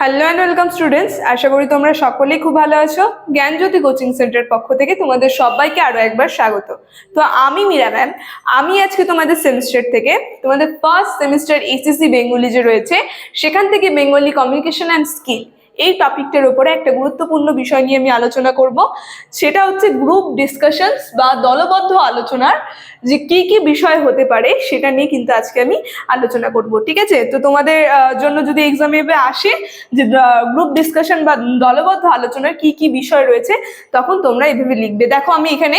Hello and welcome students আশা করি তোমরা সকলেই খুব ভালো আছো। জ্ঞানজ্যোতি কোচিং সেন্টার পক্ষ থেকে তোমাদের সবাইকে আরও একবার স্বাগত। তো আমি মীরা ম্যাম। আমি আজকে তোমাদের সেমিস্টার থেকে, তোমাদের ফার্স্ট সেমিস্টার এসএসসি বেঙ্গলি যে রয়েছে, সেখান থেকে বেঙ্গলি কমিউনিকেশন অ্যান্ড স্কিল এই টপিকটার উপরে একটা গুরুত্বপূর্ণ বিষয় নিয়ে আমি আলোচনা করব। সেটা হচ্ছে গ্রুপ ডিসকাশনস বা দলবদ্ধ আলোচনার যে কি কি বিষয় হতে পারে, সেটা নিয়ে কিন্তু আজকে আমি আলোচনা করব, ঠিক আছে? তো তোমাদের জন্য যদি এক্সামে আসে যে গ্রুপ ডিসকাশন বা দলবদ্ধ আলোচনার কি কি বিষয় রয়েছে, তখন তোমরা এভাবে লিখবে। দেখো আমি এখানে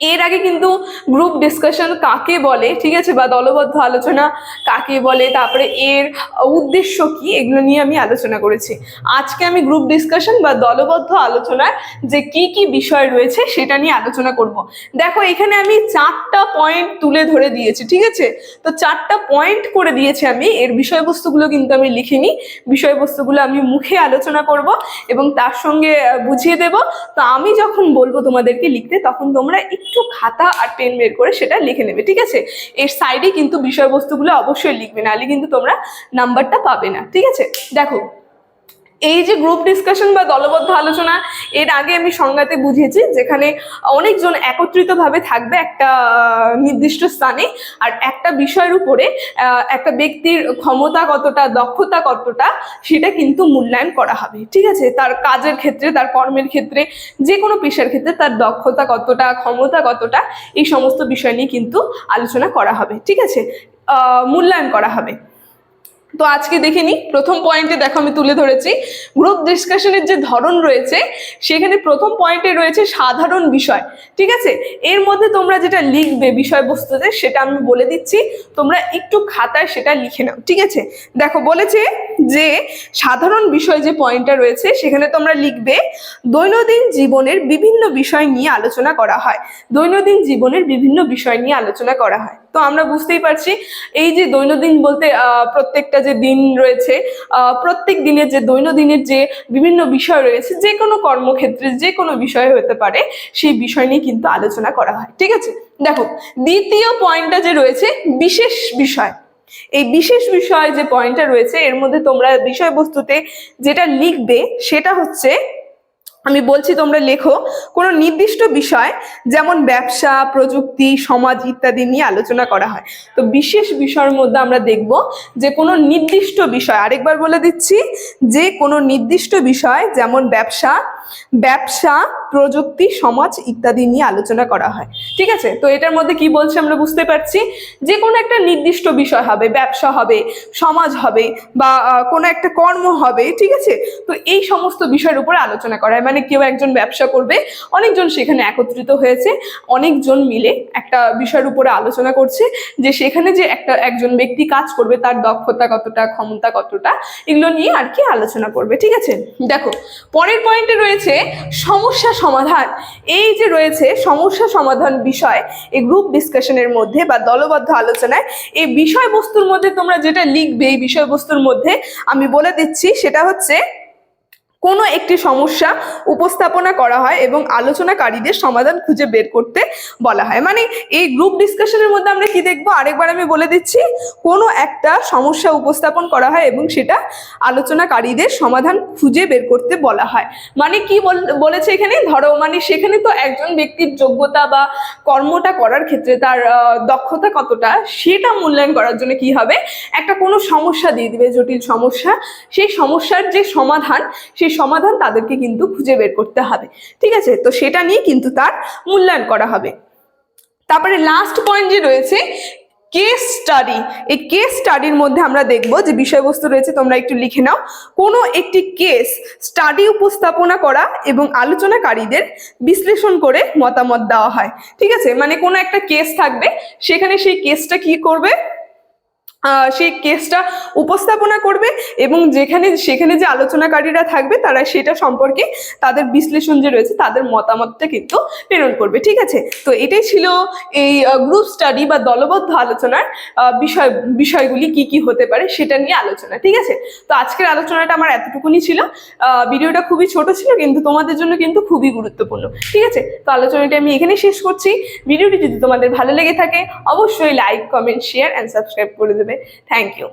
এর আগে কিন্তু গ্রুপ ডিসকাশন কাকে বলে, ঠিক আছে, বা দলবদ্ধ আলোচনা কাকে বলে, তারপরে এর উদ্দেশ্য কি, এগুলো নিয়ে আমি আলোচনা করেছি। আজকে আমি গ্রুপ ডিসকাশন বা দলবদ্ধ আলোচনার যে কি কি বিষয় রয়েছে সেটা নিয়ে আলোচনা করব। দেখো, এখানে আমি চারটা পয়েন্ট তুলে ধরে দিয়েছি, ঠিক আছে? তো চারটা পয়েন্ট করে দিয়েছি আমি, এর বিষয়বস্তুগুলো কিন্তু আমি লিখিনি, বিষয়বস্তুগুলো আমি মুখে আলোচনা করব এবং তার সঙ্গে বুঝিয়ে দেব। তো আমি যখন বলব তোমাদেরকে লিখতে, তখন তোমরা একটু খাতা আর পেন বের করে সেটা লিখে নেবে, ঠিক আছে? এর সাইডে কিন্তু বিষয়বস্তুগুলো অবশ্যই লিখবে, নাহলে কিন্তু তোমরা নাম্বারটা পাবে না, ঠিক আছে? দেখো এই যে গ্রুপ ডিসকাশন বা দলবদ্ধ আলোচনা, এর আগে আমি সংজ্ঞাতে বুঝিয়েছি যেখানে অনেকজন একত্রিতভাবে থাকবে একটা নির্দিষ্ট স্থানে আর একটা বিষয়ের উপরে একটা ব্যক্তির ক্ষমতা কতটা, দক্ষতা কতটা, সেটা কিন্তু মূল্যায়ন করা হবে, ঠিক আছে? তার কাজের ক্ষেত্রে, তার কর্মের ক্ষেত্রে যে কোনো পেশার ক্ষেত্রে তার দক্ষতা কতটা, ক্ষমতা কতটা, এই সমস্ত বিষয় নিয়ে কিন্তু আলোচনা করা হবে, ঠিক আছে? মূল্যায়ন করা হবে। তো আজকে দেখে নিই। প্রথম পয়েন্টে দেখো আমি তুলে ধরেছি। গ্রুপ ডিসকাশনের যে ধরন রয়েছে, সেখানে প্রথম পয়েন্টে রয়েছে সাধারণ বিষয়। ঠিক আছে? এর মধ্যে তোমরা যেটা লিখবে বিষয়বস্তুতে, সেটা আমি বলে দিচ্ছি। তোমরা একটু খাতায় সেটা লিখে নাও। ঠিক আছে? দেখো, বলেছে যে সাধারণ বিষয় যে পয়েন্টটা রয়েছে, সেখানে তোমরা লিখবে, দৈনন্দিন জীবনের বিভিন্ন বিষয় নিয়ে আলোচনা করা হয়। দৈনন্দিন জীবনের বিভিন্ন বিষয় নিয়ে আলোচনা করা হয়। তো আমরা বুঝতেই পারছি। এই যে দৈনন্দিন বলতে প্রত্যেকটা যে দিন রয়েছে প্রত্যেক দিনের যে দৈনন্দিনের যে বিভিন্ন বিষয় রয়েছে, যে কোনো কর্মক্ষেত্রে যে কোনো বিষয় হতে পারে, সেই বিষয় নিয়ে কিন্তু আলোচনা করা হয়। ঠিক আছে? দেখো, দ্বিতীয় পয়েন্টটা যে রয়েছে, বিশেষ বিষয়। এই বিশেষ বিষয় যে পয়েন্টটা রয়েছে, এর মধ্যে তোমরা বিষয়বস্তুতে যেটা লিখবে, সেটা হচ্ছে আমি বলছি তোমরা লেখো কোনো নির্দিষ্ট বিষয়, যেমন ব্যবসা, প্রযুক্তি, সমাজ ইত্যাদি নিয়ে আলোচনা করা হয়। তো বিশেষ বিষয়ের মধ্যে আমরা দেখব যে কোনো নির্দিষ্ট বিষয়, আরেকবার বলে দিচ্ছি, যে কোনো নির্দিষ্ট বিষয়, যেমন ব্যবসা ব্যবসা, প্রযুক্তি, সমাজ ইত্যাদি নিয়ে আলোচনা করা হয়। ঠিক আছে? তো এটার মধ্যে কি বলছে আমরা বুঝতে পারছি? যে কোনো একটা নির্দিষ্ট বিষয় হবে, ব্যবসা হবে, সমাজ হবে বা কোনো একটা কর্ম হবে, ঠিক আছে? তো এই সমস্ত বিষয়ের উপরে আলোচনা করা হয়। মানে কেউ একজন ব্যবসা করবে, অনেকজন সেখানে একত্রিত হয়েছে, অনেকজন মিলে একটা বিষয়ের উপরে আলোচনা করছে যে সেখানে যে একটা, একজন ব্যক্তি কাজ করবে, তার দক্ষতা কতটা, ক্ষমতা কতটা, এগুলো নিয়ে আর কি আলোচনা করবে। ঠিক আছে? দেখো, পরের পয়েন্টে রয়েছে সমস্যা সমাধান। এই যে রয়েছে সমস্যা সমাধান বিষয়, এই গ্রুপ ডিসকাশনের মধ্যে বা দলবদ্ধ আলোচনায়, এই বিষয়বস্তুর মধ্যে তোমরা যেটা লিখবে, এই বিষয়বস্তুর মধ্যে আমি বলে দিচ্ছি, সেটা হচ্ছে কোনো একটি সমস্যা উপস্থাপনা করা হয় এবং আলোচনাকারীদের সমাধান খুঁজে বের করতে বলা হয়। মানে এই গ্রুপ ডিসকাশনের মধ্যে আমরা কি দেখব? আরেকবার আমি বলে দিচ্ছি, কোনো একটা সমস্যা উপস্থাপন করা হয় এবং সেটা আলোচনাকারীদের সমাধান খুঁজে বের করতে বলা হয়। মানে কি বল- বলেছে এখানে? ধরো মানে সেখানে তো একজন ব্যক্তির যোগ্যতা বা কর্মটা করার ক্ষেত্রে তার দক্ষতা কতটা, সেটা মূল্যায়ন করার জন্য কি হবে? একটা কোনো সমস্যা দিয়ে দিবে, জটিল সমস্যা। সেই সমস্যার যে সমাধান, সেই সমাধান তাদেরকে কিন্তু খুঁজে বের করতে হবে। ঠিক আছে? তো সেটা নিয়ে কিন্তু তার মূল্যায়ন করা হবে। তারপরে লাস্ট পয়েন্ট যে রয়েছে কেস স্টাডি এই কেস স্টাডির মধ্যে আমরা দেখব যে বিষয়বস্তু রয়েছে, তোমরা একটু লিখে নাও। কোনো একটি কেস স্টাডি উপস্থাপনা করা এবং আলোচনাকারীদের বিশ্লেষণ করে মতামত দেওয়া হয়। ঠিক আছে? মানে কোনো একটা কেস থাকবে, সেখানে সেই কেসটা কি করবে? সেই কেসটা উপস্থাপনা করবে এবং যেখানে, সেখানে যে আলোচনাকারীরা থাকবে তারা সেটা সম্পর্কে তাদের বিশ্লেষণ যে রয়েছে তাদের মতামতটা কিন্তু প্রেরণ করবে, ঠিক আছে? তো এটাই ছিল এই গ্রুপ স্টাডি বা দলবদ্ধ আলোচনার বিষয়, বিষয়গুলি কি কি হতে পারে সেটা নিয়ে আলোচনা, ঠিক আছে? তো আজকের আলোচনাটা আমার এতটুকুনি ছিল। ভিডিওটা খুবই ছোট ছিল কিন্তু তোমাদের জন্য কিন্তু খুবই গুরুত্বপূর্ণ, ঠিক আছে? তো আলোচনাটা আমি এখানে শেষ করছি। ভিডিওটি যদি তোমাদের ভালো লেগে থাকে অবশ্যই like comment share and subscribe করে দেবে। Thank you